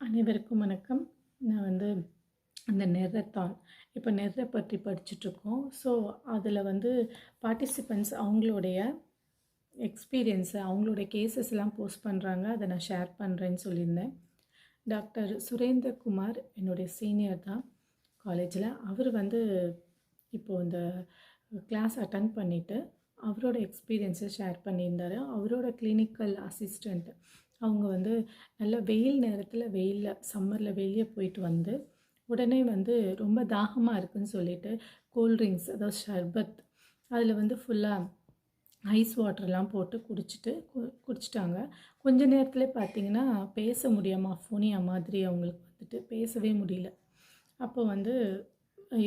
அனைவருக்கும் வணக்கம். நான் வந்து அந்த நெர்ரத்தான். இப்போ நெர்ரை பற்றி படிச்சுட்ருக்கோம். ஸோ அதில் வந்து பார்ட்டிசிபெண்ட்ஸ் அவங்களுடைய எக்ஸ்பீரியன்ஸை அவங்களுடைய கேசஸ்லாம் போஸ்ட் பண்ணுறாங்க அதை நான் ஷேர் பண்ணுறேன்னு சொல்லியிருந்தேன். டாக்டர் சுரேந்திரகுமார் என்னுடைய சீனியர் தான். காலேஜில் அவர் வந்து இப்போது இந்த கிளாஸ் அட்டன் பண்ணிவிட்டு அவரோட எக்ஸ்பீரியன்ஸை ஷேர் பண்ணியிருந்தார். அவரோட கிளினிக்கல் அசிஸ்டண்ட் அவங்க வந்து நல்ல வெயில் நேரத்தில் வெயிலில் சம்மரில் வெளியே போயிட்டு வந்து உடனே வந்து ரொம்ப தாகமாக இருக்குதுன்னு சொல்லிட்டு கூல்ட்ரிங்க்ஸ் அதாவது ஷர்பத் அதில் வந்து ஃபுல்லாக ஐஸ் வாட்டர்லாம் போட்டு குடிச்சிட்டு கு- குடிச்சிட்டாங்க. கொஞ்ச நேரத்தில் பார்த்தீங்கன்னா பேச முடியாமல் ஃபோனியா மாதிரி அவங்களுக்கு வந்துட்டு பேசவே முடியல. அப்போ வந்து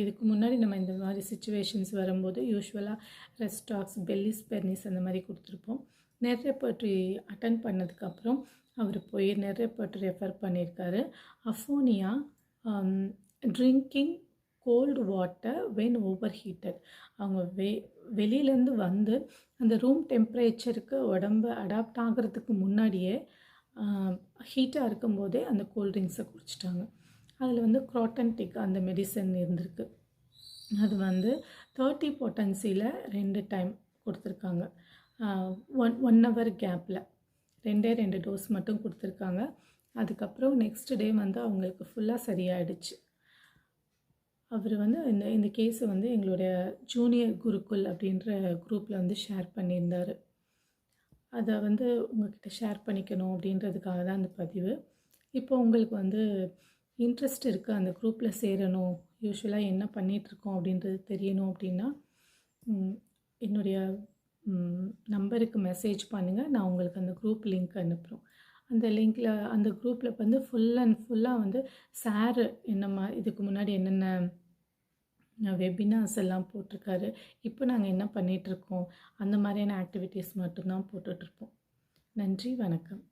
இதுக்கு முன்னாடி நம்ம இந்த மாதிரி சுச்சுவேஷன்ஸ் வரும்போது யூஸ்வலாக ரெஸ்டாக்ஸ் பெல்லிஸ் பெர்னிஸ் அந்த மாதிரி கொடுத்துருப்போம். நிறைய பற்றி அட்டன் பண்ணதுக்கப்புறம் அவர் போய் நிறைய பற்றி ரெஃபர் பண்ணியிருக்காரு. Aphonia drinking cold water when overheated அவங்க வெ வெளியிலேருந்து வந்து அந்த ரூம் டெம்பரேச்சருக்கு உடம்பு அடாப்ட் ஆகிறதுக்கு முன்னாடியே um, ஹீட்டாக இருக்கும்போதே அந்த கூல்ட்ரிங்க்ஸை குடிச்சிட்டாங்க. அதில் வந்து க்ராட்டன்டிக் அந்த மெடிசன் இருந்திருக்கு. அது வந்து தேர்ட்டி பொட்டன்சியில் ரெண்டு டைம் கொடுத்துருக்காங்க. ஒன் ஒன் ஹவர் கேப்பில் ரெண்டே ரெண்டு டோஸ் மட்டும் கொடுத்துருக்காங்க. அதுக்கப்புறம் நெக்ஸ்ட் டே வந்து அவங்களுக்கு ஃபுல்லாக சரியாயிடுச்சு. அவர் வந்து இந்த இந்த கேஸை வந்து எங்களுடைய ஜூனியர் குருகுல் அப்படின்ற குரூப்பில் வந்து ஷேர் பண்ணியிருந்தார். அதை வந்து உங்ககிட்ட ஷேர் பண்ணிக்கணும் அப்படின்றதுக்காக தான் அந்த பதிவு. இப்போ உங்களுக்கு வந்து இன்ட்ரெஸ்ட் இருக்குது அந்த குரூப்பில் சேரணும். யூஸ்வலாக என்ன பண்ணிகிட்ருக்கோம் அப்படின்றது தெரியணும் அப்படின்னா என்னுடைய நம்பருக்கு மெசேஜ் பண்ணுங்கள் நான் உங்களுக்கு அந்த குரூப் லிங்க் அனுப்புகிறோம் அந்த லிங்க்கில் அந்த குரூப்பில் வந்து ஃபுல் அண்ட் ஃபுல்லாக வந்து சார் என்னம்மா இதுக்கு முன்னாடி என்னென்ன வெபினார்ஸ் எல்லாம் போட்டிருக்காரு. இப்போ நாங்கள் என்ன பண்ணிகிட்ருக்கோம் அந்த மாதிரியான ஆக்டிவிட்டீஸ் மட்டும்தான் போட்டுட்ருப்போம் நன்றி வணக்கம்.